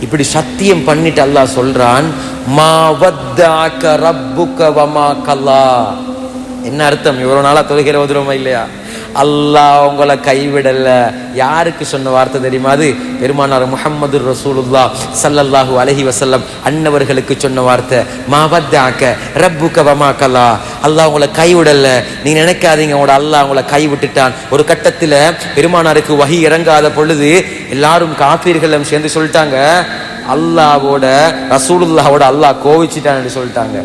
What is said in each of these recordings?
இப்படி சத்தியம் பண்ணிட்டு அல்லாஹ் சொல்றான் மா வத்தாக்க ரப்புக்க வமா கல்லா. என்ன அர்த்தம்? இவ்வளவு நாளா தொழுகிற உதிரமா இல்லையா? அல்லாஹ் உங்களை கைவிடலை. யாருக்கு சொன்ன வார்த்தை தெரியுமா அது? பெருமானார் முஹம்மது ரசூலுல்லா சல்லல்லாஹு அலஹி வசல்லம் அன்னவர்களுக்கு சொன்ன வார்த்தை. மாவத்தாக்க ரப்பு கவமா கலா. அல்லாஹ் உங்களை கைவிடலை. நீங்க நினைக்காதீங்க உங்களோட அல்லாஹ் உங்களை கைவிட்டுட்டான். ஒரு கட்டத்தில் பெருமானாருக்கு வகி இறங்காத பொழுது எல்லாரும் காப்பீர்களும் சேர்ந்து சொல்லிட்டாங்க அல்லாவோட ரசூலுல்லாவோட அல்லாஹ் கோவிச்சிட்டான்னு சொல்லிட்டாங்க.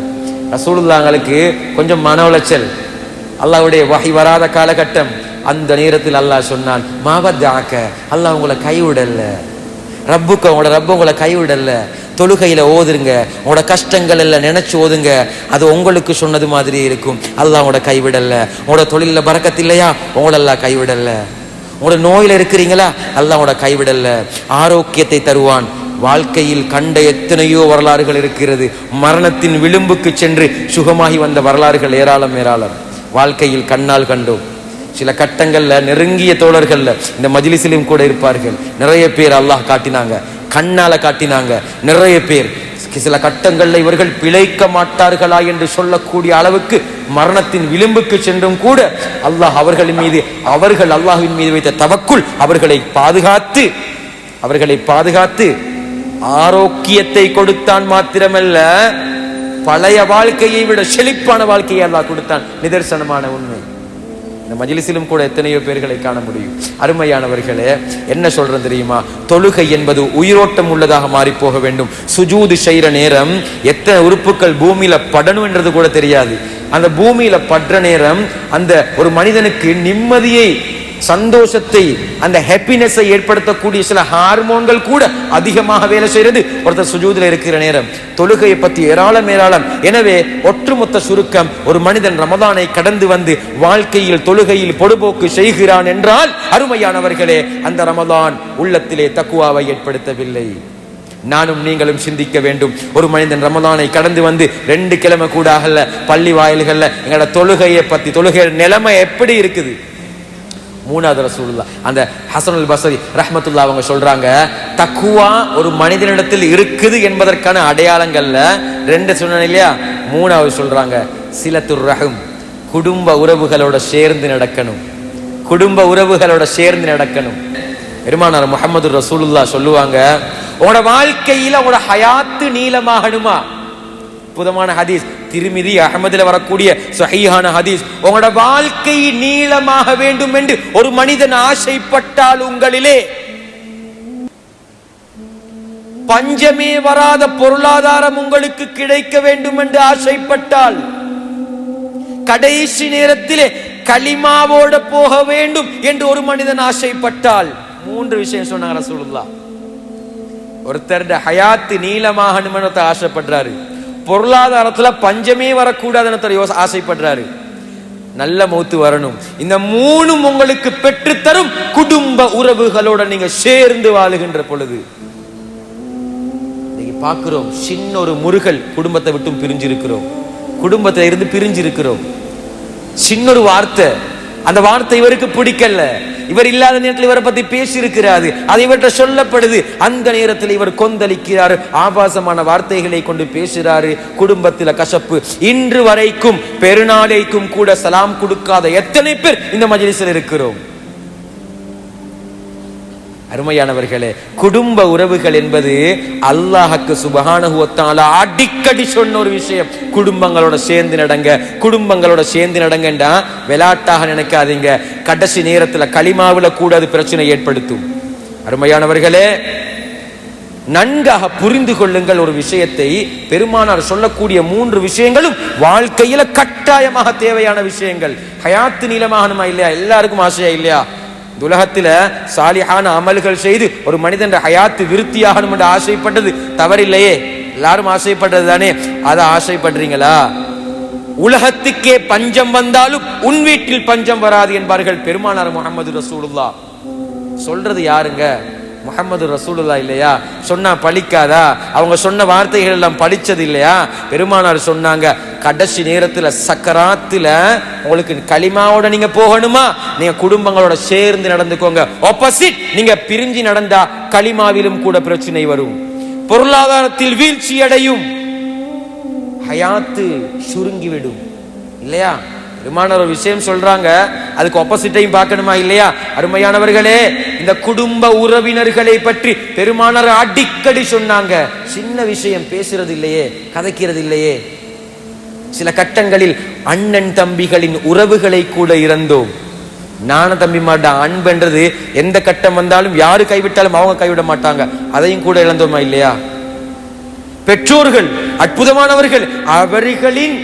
ரசூலுல்லாங்களுக்கு கொஞ்சம் மன உளைச்சல். அல்லாவுடைய வகை வராத காலகட்டம். அந்த நேரத்தில் அல்லாஹ் சொன்னான் மாவத்தாக்க அல்லாஹ் உங்களை கைவிடல. ரப்புக்கு உங்களோட ரப்பு உங்களை கைவிடல. தொழுகையில ஓதுருங்க. உங்களோட கஷ்டங்கள் எல்லாம் நினைச்சு ஓதுங்க. அது உங்களுக்கு சொன்னது மாதிரி இருக்கும். அல்லாஹ் உங்களோட கைவிடல. உங்களோட தொழிலில் பறக்கத்து இல்லையா? உங்களெல்லாம் கைவிடலை கைவிடல. உங்களோட நோயில இருக்கிறீங்களா? அல்லாஹ் உங்களோட கைவிடல. ஆரோக்கியத்தை தருவான். வாழ்க்கையில் கண்ட எத்தனையோ வரலாறுகள் இருக்கிறது. மரணத்தின் விளிம்புக்கு சென்று சுகமாகி வந்த வரலாறுகள் ஏராளம் ஏராளம். வாழ்க்கையில் கண்ணால் கண்டோம். சில கட்டங்களில் நெருங்கிய தோழர்களில் இந்த மஜிலிசிலையும் கூட இருப்பார்கள். நிறைய பேர் அல்லாஹ் காட்டினாங்க கண்ணால் காட்டினாங்க. நிறைய பேர் சில கட்டங்களில் இவர்கள் பிழைக்க மாட்டார்களா என்று சொல்லக்கூடிய அளவுக்கு மரணத்தின் விளிம்புக்கு சென்றும் கூட அல்லாஹ் அவர்களின் மீது அவர்கள் அல்லாஹின் மீது வைத்த தவக்குள் அவர்களை பாதுகாத்து அவர்களை பாதுகாத்து ஆரோக்கியத்தை கொடுத்தான் மாத்திரமல்ல பழைய வாழ்க்கையை விட செழிப்பான வாழ்க்கையை அல்லாஹ் கொடுத்தான். நிதர்சனமான உண்மை. இந்த மஜிலிசிலும் கூட எத்தனையோ பேர்களை காண முடியும். அருமையானவர்களே என்ன சொல்றது தெரியுமா? தொழுகை என்பது உயிரோட்டம் உள்ளதாக மாறி போக வேண்டும். சுஜூது செய்கிற நேரம் எத்தனை உறுப்புகள் பூமியில படணும் என்றது கூட தெரியாது. அந்த பூமியில படுற நேரம் அந்த ஒரு மனிதனுக்கு நிம்மதியை சந்தோஷத்தை அந்த ஹாப்பினஸை ஏற்படுத்தக்கூடிய சில ஹார்மோன்கள் கூட அதிகமாக வேலை செய்யறது ஒருத்தர் சுஜூதில் இருக்கிற நேரம் தொழுகையை பத்தி ஏராளம் ஏராளம். எனவே ஒற்றுமொத்த சுருக்கம் ஒரு மனிதன் ரமதானை கடந்து வந்து வாழ்க்கையில் தொழுகையில் பொடுபோக்கு செய்கிறான் என்றால் அருமையானவர்களே அந்த ரமதான் உள்ளத்திலே தக்குவாவை ஏற்படுத்தவில்லை. நானும் நீங்களும் சிந்திக்க வேண்டும். ஒரு மனிதன் ரமதானை கடந்து வந்து ரெண்டு கிழமை கூட ஆகல பள்ளி வாயில்கள்ல எங்களோட தொழுகையை பத்தி தொழுகை நிலைமை எப்படி இருக்குது? மூணாவது ரசூலுல்லா அந்த ஹசனுல் பசரி ரஹ்மத்துல்லா அவங்க சொல்றாங்க தக்குவா ஒரு மனிதனிடத்தில் இருக்குது என்பதற்கான அடையாளங்கள்ல ரெண்டு சொன்னேன் இல்லையா? மூணாவது சொல்றாங்க சிலத்துர் ரஹம் குடும்ப உறவுகளோட சேர்ந்து நடக்கணும். குடும்ப உறவுகளோட சேர்ந்து நடக்கணும். பெருமானார் முகமது ரசூலுல்லா சொல்லுவாங்க உன்னோட வாழ்க்கையில உன்னோட ஹயாத்து நீளமாகணுமா? புதமான ஹதீஸ். திருமிதி அகமதுல வரக்கூடிய சஹீஹான ஹதீஸ் உங்களோட வாழ்க்கை நீளமாக வேண்டும் என்று ஒரு மனிதன் ஆசைப்பட்டால் உங்களிலே பஞ்சமே வராத பொருளாதாரம் உங்களுக்கு கிடைக்க வேண்டும் என்று ஆசைப்பட்டால் கடைசி நேரத்திலே களிமாவோட போக வேண்டும் என்று ஒரு மனிதன் ஆசைப்பட்டால். மூன்று விஷயம் சொன்னாங்க ரசூலுல்லாஹ். ஒருத்தருடைய ஹயாத்து நீளமாகணும்னு ஆசைப்படுறாரு. பொருளாதாரத்தில் பஞ்சமே வரக்கூடாதுன்னு ஒருத்தர் ஆசைப்படுறாரு. நல்ல மௌத்து வரணும். இந்த மூணும் உங்களுக்கு பெற்றுத்தரும் குடும்ப உறவுகளோட நீங்க சேர்ந்து வாழுகின்ற பொழுது. பார்க்கிறோம் சின்ன ஒரு முருகல் குடும்பத்தை விட்டும் பிரிஞ்சிருக்கிறோம். குடும்பத்துல இருந்து பிரிஞ்சிருக்கிறோம். சின்ன ஒரு வார்த்தை அந்த வார்த்தை இவருக்கு பிடிக்கல. இவர் இல்லாத நேரத்தில் இவரை பத்தி பேசியிருக்கிறாரு. அது இவர்கிட்ட சொல்லப்படுது. அந்த நேரத்தில் இவர் கொந்தளிக்கிறார். ஆபாசமான வார்த்தைகளை கொண்டு பேசுகிறாரு குடும்பத்தில் கசப்பு. இன்று வரைக்கும் பெருநாளைக்கும் கூட சலாம் கொடுக்காத எத்தனை பேர் இந்த மஜிலிசில் இருக்கிறோம்? அருமையானவர்களே குடும்ப உறவுகள் என்பது அல்லாஹக்கு சுபஹானஹு அடிக்கடி சொன்ன ஒரு விஷயம். குடும்பங்களோட சேர்ந்து நடங்க குடும்பங்களோட சேர்ந்து நடங்கண்டா விளையாட்டாக நினைக்காதீங்க. கடைசி நேரத்துல களிமாவுல கூட அது பிரச்சனை ஏற்படுத்தும். அருமையானவர்களே நன்காக புரிந்து கொள்ளுங்கள் ஒரு விஷயத்தை. பெருமானார் சொல்லக்கூடிய மூன்று விஷயங்களும் வாழ்க்கையில கட்டாயமாக தேவையான விஷயங்கள். ஹயாத்து நீளமாகணுமா இல்லையா? எல்லாருக்கும் ஆசையா இல்லையா? இந்த உலகத்துல சாலிஹான அமல்கள் செய்து ஒரு மனிதன் ஹயாத்து விருத்தியாகணும் என்று ஆசைப்பட்டது தவறில்லையே. எல்லாரும் ஆசைப்படுறது தானே? அதை ஆசைப்படுறீங்களா? உலகத்துக்கே பஞ்சம் வந்தாலும் உன் வீட்டில் பஞ்சம் வராது என்பார்கள் பெருமானார் முகமது ரசூலுல்லா சொல்றது யாருங்க? முகமது ரசூலுல்லா இல்லையா? சொன்னா பழிக்காதா? அவங்க சொன்ன வார்த்தைகள் எல்லாம் பழிச்சது இல்லையா? பெருமானார் சொன்னாங்க கடைசி நேரத்தில் சக்கராத்தில் உங்களுக்கு களிமாவோட நீங்க போகணுமா? நீங்க குடும்பங்களோட சேர்ந்து நடந்துக்கோங்க. ஆப்போசிட் நீங்க பிரிஞ்சு நடந்தா களிமாவிலும் கூட பிரச்சனை வரும். பொருளாதாரத்தில் வீழ்ச்சி அடையும். ஹயாத்து சுருங்கிவிடும். இல்லையா? பெருமான ஒரு விஷயம் சொல்றாங்க அதுக்கு ஆப்போசிட்டையும் பார்க்கணுமா இல்லையா? அருமையானவர்களே இந்த குடும்ப உறவினர்களை பற்றி பெருமானார் அடிக்கடி சொன்னாங்க. சின்ன விஷயம் பேசுறது இல்லையே கதைக்கிறது இல்லையே சில கட்டங்களில் அண்ணன் தம்பிகளின் உறவுகளை கூட இறந்தோம். நான தம்பி மாட்டா அன்புன்றது எந்த கட்டம் வந்தாலும் யாரு கைவிட்டாலும் அவங்க கைவிட மாட்டாங்க. அதையும் கூட இழந்தோமா இல்லையா? பெற்றோர்கள் அற்புதமானவர்கள் அவர்களின்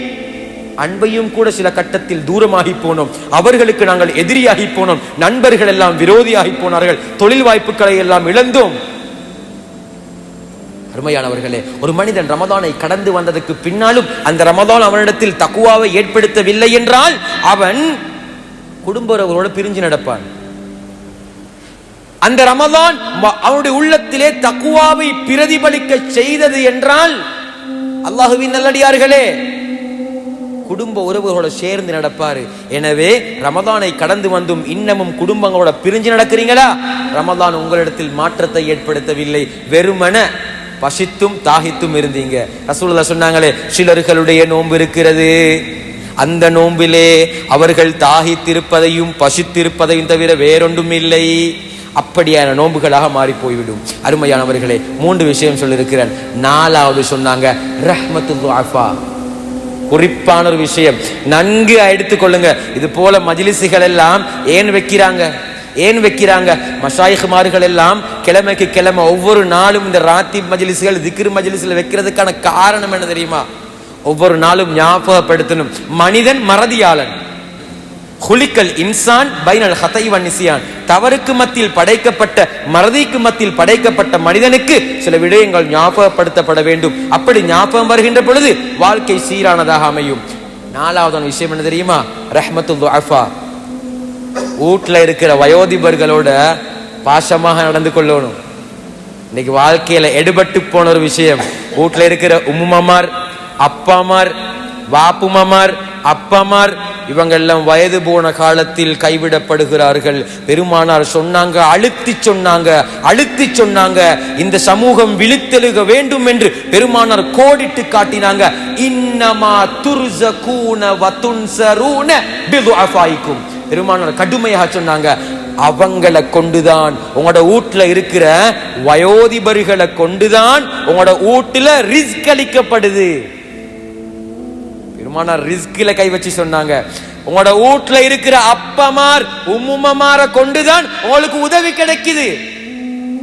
அன்பையும் கூட சில கட்டத்தில் தூரமாகி போனோம். அவர்களுக்கு நாங்கள் எதிரியாகி போனோம். நண்பர்கள் எல்லாம் விரோதியாகி போனார்கள். தொழில் வாய்ப்புகளை எல்லாம் இழந்தோம். அருமையானவர்களே ஒரு மனிதன் ரமதானை கடந்து வந்ததுக்கு பின்னாலும் அந்த ரமதான் அவனிடத்தில் தக்குவாவை ஏற்படுத்தவில்லை என்றால் அவன் குடும்ப உறவுகளோட பிரிஞ்சு நடப்பான். அந்த ரமதான் அவனுடைய உள்ளத்திலே தக்குவாவை பிரதிபலிக்க செய்தது என்றால் அல்லாஹுவின் நல்லடியார்களே குடும்ப உறவுகளோட சேர்ந்து நடப்பார். எனவே ரமதானை கடந்து வந்தும் இன்னமும் குடும்பங்களோட பிரிஞ்சு நடக்கிறீங்களா? ரமதான் உங்களிடத்தில் மாற்றத்தை ஏற்படுத்தவில்லை. வெறுமன பசித்தும் தாகித்தும் இருந்தீங்க. ரசூலுல்லாஹ் சொன்னாங்களே சிலர்களுடைய நோன்பு இருக்கிறது. அந்த நோம்பிலே அவர்கள் தாகித்திருப்பதையும் பசித்திருப்பதையும் தவிர வேறொன்றும் இல்லை. அப்படியான நோன்புகளாக மாறி போய்விடும் அருமையானவர்களே மூன்று விஷயம் சொல்லியிருக்கிறேன். நாலாவது சொன்னாங்க ரஹ்மத்து ஆஃபா குறிப்பான ஒரு விஷயம். நன்கு எடுத்துக்கொள்ளுங்க இது போல மஜிலிசுகள் எல்லாம் ஏன் வைக்கிறாங்க? ஏன் வைக்கிறாங்க? மஷாயிகுமார்கள் எல்லாம் கிழமைக்கு கிழமை ஒவ்வொரு நாளும் இந்த ராத்தி மஜிலிசுகள் திக்ரு மஜ்லிஸ்ல வைக்கிறதுக்கான காரணம் என்ன தெரியுமா? ஒவ்வொரு நாளும் ஞாபகப்படுத்தணும். மனிதன் மறதியாளன். ஹுலிக்கல் இன்சான் பைனல் ஹதை வன்னிசியான் தவறுக்கு மத்தியில் படைக்கப்பட்ட மறதிக்கு மத்தியில் படைக்கப்பட்ட மனிதனுக்கு சில விடயங்கள் ஞாபகப்படுத்தப்பட வேண்டும். அப்படி ஞாபகம் வருகின்ற பொழுது வாழ்க்கை சீரானதாக அமையும். நாலாவது விஷயம் என்ன தெரியுமா? ரஹமத்து அஃபா வீட்டுல இருக்கிற வயோதிபர்களோட பாசமாக நடந்து கொள்ளணும். இன்னைக்கு வாழ்க்கையில எடுபட்டு போன ஒரு விஷயம். வீட்டில் இருக்கிற உம்முமாமார் அப்பாமார் வாப்புமார் அப்பாமார் இவங்கெல்லாம் வயது போன காலத்தில் கைவிடப்படுகிறார்கள். பெருமானார் சொன்னாங்க அழுத்தி சொன்னாங்க அழுத்தி சொன்னாங்க இந்த சமூகம் விழித்தெழுக வேண்டும் என்று பெருமானார் கோடிட்டு காட்டினாங்க. இன்னமா துர்சகூன வதுன்சரூன பிதுஅஃபாயிக்கும். பெருமானார் கடுமையாக சொன்னாங்க அவங்களை கொண்டுதான் உங்களோட வீட்டுல இருக்கிற வயோதிபர்களை கொண்டுதான் உங்களோட வீட்டுல ரிஸ்க் அளிக்கப்படுது. பெருமானார் ரிஸ்கில கை வச்சு சொன்னாங்க. உங்களோட வீட்டுல இருக்கிற அப்பமார் உம்முமார கொண்டுதான் உங்களுக்கு உதவி கிடைக்குது.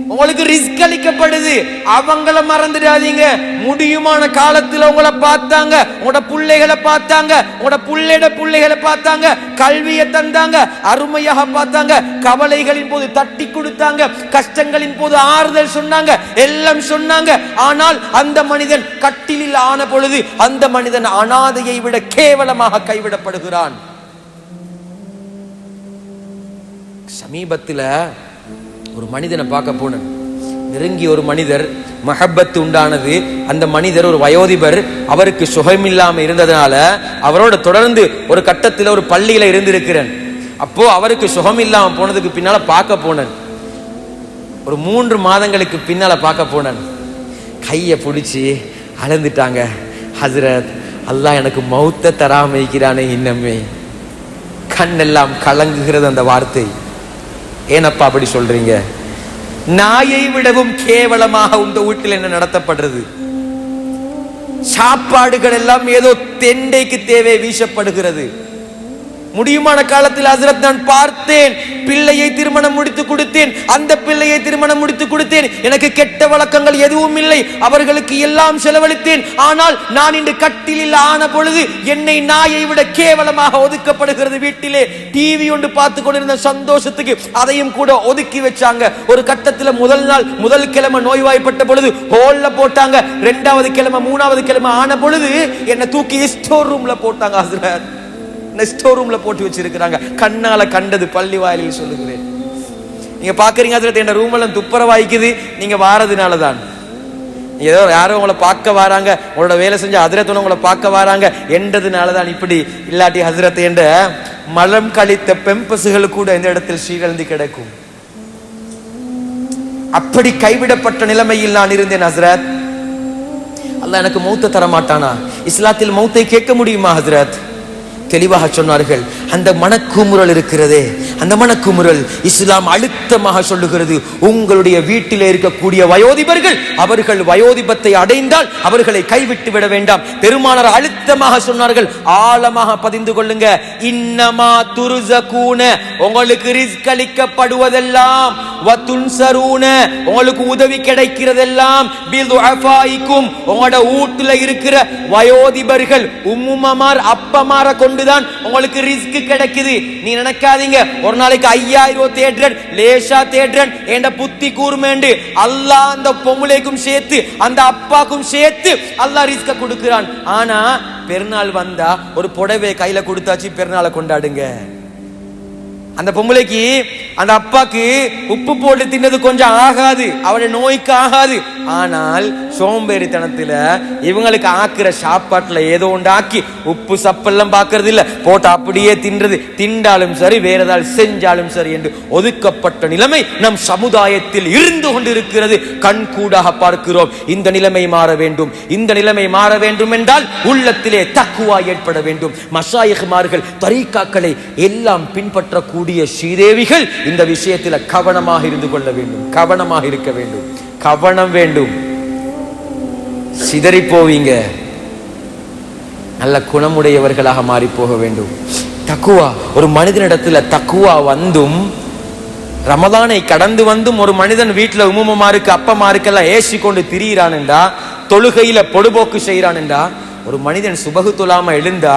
உங்களுக்கு ரிஸ்க் அளிக்கப்படுது. அவங்கள மறந்துடாதீங்க. முடியுமான காலத்துல உங்களை பார்த்தாங்க. உங்களோட பிள்ளைகளை பார்த்தாங்க. உங்களோட புள்ளையோட பிள்ளைகளை பார்த்தாங்க. கல்வியை தந்தாங்க. அருமையாக பார்த்தாங்க. கவலைகளின் போது தட்டி கொடுத்தாங்க. கஷ்டங்களின் போது ஆறுதல் சொன்னாங்க. எல்லாம் சொன்னாங்க. ஆனால் அந்த மனிதன் கட்டிலில் ஆன பொழுது அந்த மனிதன் அனாதையை விட கேவலமாக கைவிடப்படுகிறான். சமீபத்தில் ஒரு மனிதனை பார்க்க போனேன். நெருங்கிய ஒரு மனிதர் மஹப்பத்து உண்டானது. அந்த மனிதர் ஒரு வயோதிபர் அவருக்கு சுகமில்லாம இருந்ததுனால அவரோட தொடர்ந்து ஒரு கட்டத்தில் ஒரு பள்ளியில் இருந்திருக்கிறேன். அப்போ அவருக்கு சுகம் இல்லாமல் போனதுக்கு பின்னால் பார்க்க போனேன். ஒரு மூன்று மாதங்களுக்கு பின்னால் பார்க்க போனேன். கையை பிடிச்சி அளந்துட்டாங்க ஹசரத் அல்லாஹ் எனக்கு மௌத்த தராமைக்கிறானே இன்னமே கண்ணெல்லாம் கலங்குகிறது அந்த வார்த்தை. ஏனப்பா அப்படி சொல்றீங்க? நாயை விடவும் கேவலமாக உங்க வீட்டில் என்ன நடத்தப்படுறது? சாப்பாடுகள் எல்லாம் ஏதோ தெண்டைக்கு தேவை வீசப்படுகிறது. முடியுமான காலத்தில் ஹசரத் நான் பார்த்தேன். பிள்ளையை திருமணம் முடித்து கொடுத்தேன். அந்த பிள்ளையை திருமணம் முடித்து கொடுத்தேன். எனக்கு கெட்ட வழக்கங்கள் எதுவும் இல்லை. அவர்களுக்கு எல்லாம் செலவழித்தேன். ஆனால் நான் இன்று கட்டிலில் ஆன பொழுது என்னை நாயை விட கேவலமாக ஒதுக்கப்படுகிறது வீட்டிலே. டிவி ஒன்று பார்த்து கொண்டிருந்த சந்தோஷத்துக்கு அதையும் கூட ஒதுக்கி வச்சாங்க. ஒரு கட்டத்தில் முதல் நாள் முதல் கிழமை நோய்வாய்ப்பட்ட பொழுது ஹோல்ல போட்டாங்க. ரெண்டாவது கிழமை மூணாவது கிழமை ஆன பொழுது என்னை தூக்கி ஸ்டோர் ரூம்ல போட்டாங்க ஹசரத். ஸ்டோர் ரூம்ல போட்டு வச்சிருக்கிறாங்க. கண்ணால கண்டது பள்ளி வாயிலில் சொல்லுகிறேன். நீங்க பாக்குறீங்க அதுல என்ன ரூம் எல்லாம் துப்புரவாய்க்குது நீங்க வாரதுனால தான் ஏதோ யாரோ உங்களை பார்க்க வராங்க. உங்களோட வேலை செஞ்ச ஹசரத் உங்களை பார்க்க வராங்க. என்றதுனால தான் இப்படி இல்லாட்டி ஹசரத் என்ற மலம் கழித்த பெம்பசுகள் கூட இந்த இடத்தில் ஸ்ரீகழ்ந்து கிடக்கும். அப்படி கைவிடப்பட்ட நிலைமையில் நான் இருந்தேன் ஹசரத். அல்ல எனக்கு மௌத்த தர மாட்டானா இஸ்லாத்தில் மௌத்தை கேட்க முடியுமா ஹசரத்? தெளிவாக சொன்னார்கள். அந்த மனக்குமுறல் இருக்கிறதே. அந்த மனக்குமுறல் இஸ்லாம் அழுத்தமாக சொல்லுகிறது. உங்களுடைய வீட்டில் இருக்கக்கூடிய வயோதிபர்கள் அவர்கள் வயோதிபத்தை அடைந்தால் அவர்களை கைவிட்டு விட வேண்டாம். பெருமானார் அழுத்தமாக சொன்னார்கள். ஆழமாக பதிந்து கொள்ளுங்க. இன்னமா துருசகூன உங்களுக்கு ரிஸ்க் அளிக்கப்படுவதெல்லாம் உங்களுக்கு உதவி கிடைக்கிறதெல்லாம் உங்களோட வீட்டுல இருக்கிற வயோதிபர்கள் உம்முமார் அப்பமார கொண்டுதான் உங்களுக்கு ரிஸ்க் கிடைக்குது. நீ நினைக்காதீங்க ஒரு நாளைக்கு ஐயாயிரம் ரூபாய் தேடுறேன் லேசா தேடுறன் என்ற புத்தி கூர்மேண்டு அல்லாஹ் அந்த பொம்பளைக்கும் சேர்த்து அந்த அப்பாக்கும் சேர்த்து அல்லாஹ் ரிஸ்க கொடுக்கிறான். ஆனா பெருநாள் வந்தா ஒரு புடவை கையில கொடுத்தாச்சு பெருநாளை கொண்டாடுங்க. அந்த பொம்பளைக்கு அந்த அப்பாக்கு உப்பு போட்டு தின்னது கொஞ்சம் ஆகாது அவருடைய நோய்க்கு ஆகாது. ஆனால் சோம்பேறித்தனத்தில் இவங்களுக்கு ஆக்குற சாப்பாட்டில் ஏதோ உண்டாக்கி உப்பு சப்பெல்லாம் பார்க்கறது இல்லை போட்டு அப்படியே தின்றது. திண்டாலும் சரி வேற ஏதாவது செஞ்சாலும் சரி என்று ஒதுக்கப்பட்ட நிலைமை நம் சமுதாயத்தில் இருந்து கொண்டிருக்கிறது. கண் கூடாக பார்க்கிறோம். இந்த நிலைமை மாற வேண்டும். இந்த நிலைமை மாற வேண்டும் என்றால் உள்ளத்திலே தக்குவா ஏற்பட வேண்டும். மஷாயிகுமார்கள் தரீக்காக்களை எல்லாம் பின்பற்றக்கூடிய ஸ்ரீதேவிகள் இந்த விஷயத்தில் கவனமாக இருந்து கொள்ள வேண்டும். கவனமாக இருக்க வேண்டும். கவனம் வேண்டும். சிதறி போவீங்க. நல்ல குணமுடையவர்களாக மாறி போக வேண்டும். தக்குவா ஒரு மனிதனிடத்துல தக்குவா வந்தும் ரமதானை கடந்து வந்தும் ஒரு மனிதன் வீட்டில் உமமா இருக்கு அப்பமா இருக்கெல்லாம் ஏசி கொண்டு திரியிறான்டா தொழுகையில பொடுபோக்கு செய்யறான்டா ஒரு மனிதன் சுபகு தொழாம எழுந்தா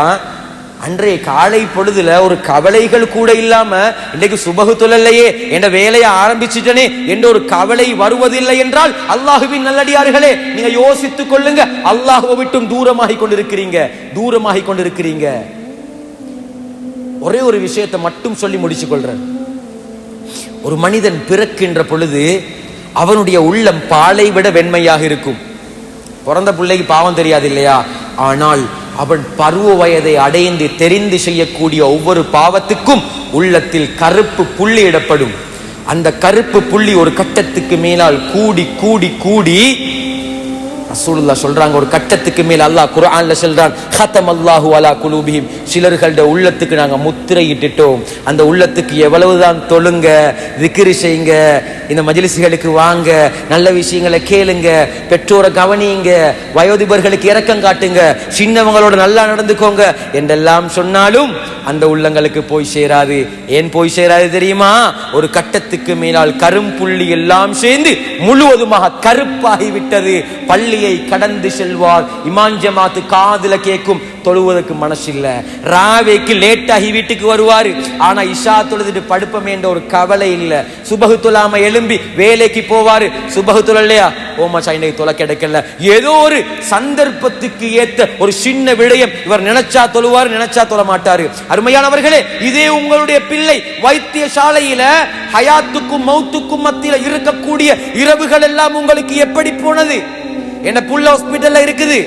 அன்றைய காலை பொழுதுல ஒரு கவலைகள் கூட இல்லாம இன்னைக்கு சுபகு தொழலையே என்ற வேலையை ஆரம்பிச்சுட்டனே என்ற ஒரு கவலை வருவதில்லை என்றால் அல்லாஹுவின் நல்லடியார்களே நீங்க யோசித்துக் கொள்ளுங்க. அல்லாஹுவை விட்டும் தூரமாகி கொண்டிருக்கிறீங்க. தூரமாகி கொண்டிருக்கிறீங்க. ஒரே ஒரு விஷயத்தை மட்டும் சொல்லி முடிச்சு கொள்றேன் ஒரு மனிதன் பிறக்கின்ற பொழுது அவனுடைய உள்ளம் பாலை விட வெண்மையாக இருக்கும். பிறந்த பிள்ளைக்கு பாவம் தெரியாது இல்லையா? ஆனால் அவன் பருவ வயதை அடைந்து தெரிந்து செய்யக்கூடிய ஒவ்வொரு பாவத்துக்கும் உள்ளத்தில் கருப்பு புள்ளி இடப்படும். அந்த கருப்பு புள்ளி ஒரு கட்டத்துக்கு மேலால் கூடி கூடி கூடி ரசூலுல்லா சொல்றாங்க ஒரு கட்டத்துக்கு மேல் அல்லாஹ் குரான்ல சொல்றான் ஹத்தம் அல்லாஹு அலா குலூபிஹிம். சிலர்களோட உள்ளத்துக்கு நாங்க முத்திரை இட்டுட்டோம். அந்த உள்ளத்துக்கு எவ்வளவுதான் தொழுங்க திக்ரு செய்யுங்க இந்த மஜிலிசுகளுக்கு வாங்க நல்ல விஷயங்களை கேளுங்க பெற்றோரை கவனியுங்க வயோதிபர்களுக்கு இரக்கம் காட்டுங்க சின்னவங்களோட நல்லா நடந்துக்கோங்க என்றெல்லாம் சொன்னாலும் அந்த உள்ளங்களுக்கு போய் சேராது. ஏன் போய் சேராது தெரியுமா? ஒரு கட்டத்துக்கு மேலால் கரும்புள்ளி எல்லாம் சேர்ந்து முழுவதுமாக கருப்பாகி விட்டது பள்ளியை கடந்து செல்வார் இமான் ஜமாத்து காதுல கேட்கும் தொழுவதற்கு மனசு இல்ல ராவேக்கு லேட் ஆகி வீட்டுக்கு வருவாரு. ஆனா இஷா தொழுதுட்டு படுப்பமேன்ற ஒரு கவலை இல்ல. சுபகு தொழாம எழும்பி வேலைக்கு போவாரு. சுபகு தொழலையா ஓமா சைனை தொலை கிடைக்கல. ஏதோ ஒரு சந்தர்ப்பத்துக்கு ஏத்த ஒரு சின்ன விடயம் இவர் நினைச்சா தொழுவார் நினைச்சா தொழ மாட்டாரு. அருமையானவர்களே இதே உங்களுடைய பிள்ளை வைத்தியசாலையில ஹயாத்துக்கும் மௌத்துக்கும் மத்தியில இருக்கக்கூடிய இரவுகள் எல்லாம் உங்களுக்கு எப்படி போனது? என்ன புல் ஹாஸ்பிட்டல்ல இருக்குது.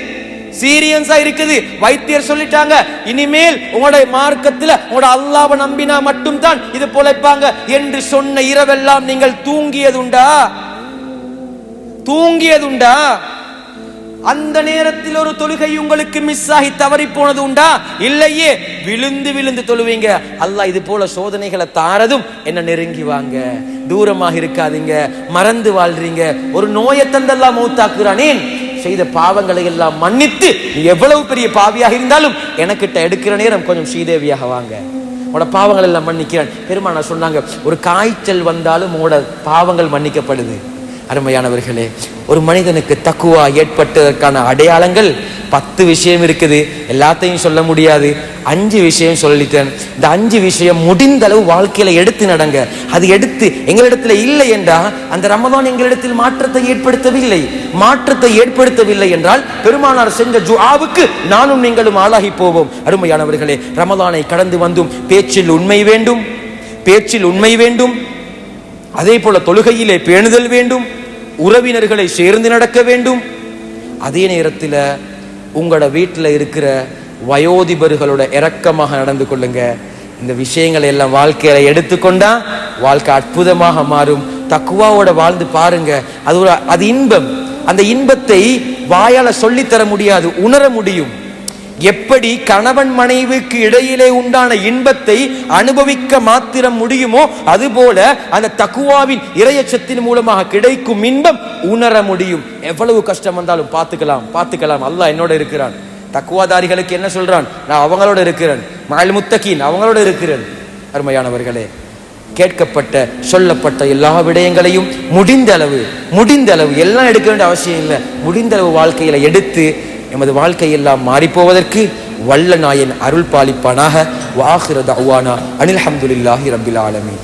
சீரியஸா இருக்குது. வைத்தியர் சொல்லிட்டாங்க இனிமேல் உங்களுடைய மார்க்கத்துல உங்களோட அல்லாவை நம்பினா மட்டும்தான் இது பொழைப்பாங்க என்று சொன்ன இரவெல்லாம் நீங்கள் தூங்கியதுண்டா? தூங்கியதுண்டா? அந்த நேரத்தில் ஒரு தொழுகை உங்களுக்கு மிஸ் ஆகி தவறி போனது உண்டா? இல்லையே. விழுந்து விழுந்து தொழுவீங்க. அல்லாஹ் இது போல சோதனைகளை தாரதும் என்ன நெருங்கி வாங்க. தூரமாக இருக்காதீங்க. மறந்து வாழ்றீங்க. ஒரு நோயை தந்தெல்லாம் மௌத்தாக்குறானேன் செய்த பாவங்களை எல்லாம் மன்னித்து நீ எவ்வளவு பெரிய பாவியாக இருந்தாலும் எனக்கிட்ட எடுக்கிற நேரம் கொஞ்சம் ஸ்ரீதேவியாக வாங்க. உங்களோட பாவங்கள் எல்லாம் மன்னிக்கிறேன். பெருமானா சொன்னாங்க ஒரு காய்ச்சல் வந்தாலும் உங்களோட பாவங்கள் மன்னிக்கப்படுது. அருமையானவர்களே ஒரு மனிதனுக்கு தக்குவா ஏற்பட்டதற்கான அடையாளங்கள் பத்து விஷயம் இருக்குது. எல்லாத்தையும் சொல்ல முடியாது. அஞ்சு விஷயம் சொல்லித்தேன் இந்த அஞ்சு விஷயம் முடிந்த அளவு வாழ்க்கையில எடுத்து நடங்க. அது எடுத்து எங்களிடத்துல இல்லை என்றால் அந்த ரமதான் எங்களிடத்தில் மாற்றத்தை ஏற்படுத்தவில்லை. மாற்றத்தை ஏற்படுத்தவில்லை என்றால் பெருமானார் செஞ்ச ஜுஆவுக்கு நானும் நீங்களும் ஆளாகி போவோம். அருமையானவர்களே ரமதானை கடந்து வந்தும் பேச்சில் உண்மை வேண்டும். பேச்சில் உண்மை வேண்டும். அதே போல தொழுகையிலே பேணுதல் வேண்டும் உறவினர்களை சேர்ந்து நடக்க வேண்டும். அதே நேரத்தில் உங்களோட வீட்டில் இருக்கிற வயோதிபர்களோட இரக்கமாக நடந்து கொள்ளுங்க. இந்த விஷயங்களை எல்லாம் வாழ்க்கையில எடுத்துக்கொண்டா வாழ்க்கை அற்புதமாக மாறும். தக்குவாவோட வாழ்ந்து பாருங்க. அது ஒரு அது இன்பம். அந்த இன்பத்தை வாயால சொல்லித்தர முடியாது உணர முடியும். எப்படி கணவன் மனைவிக்கு இடையிலே உண்டான இன்பத்தை அனுபவிக்க மாத்திரம் முடியுமோ அதுபோல அந்த தக்குவாவின் இரையச்சத்தின் மூலமாக கிடைக்கும் இன்பம் உணர முடியும். எவ்வளவு கஷ்டம் வந்தாலும் பார்த்துக்கலாம் பார்த்துக்கலாம். அல்லாஹ் என்னோட இருக்கிறான். தக்குவாதாரிகளுக்கு என்ன சொல்றான்? நான் அவங்களோட இருக்கிறேன். மால் முத்தகீன் அவங்களோட இருக்கிறேன். அருமையானவர்களே கேட்கப்பட்ட சொல்லப்பட்ட எல்லா விடயங்களையும் முடிந்த அளவு முடிந்த அளவு எல்லாம் எடுக்க வேண்டிய அவசியம் இல்லை. முடிந்த அளவு வாழ்க்கையில எடுத்து எமது வாழ்க்கையெல்லாம் மாறிப்போவதற்கு வல்ல நாயன் அருள் பாலிப்பானாக வாஹிர தவானா அனில் அஹமதுல்லாஹி ரபில் ஆலமி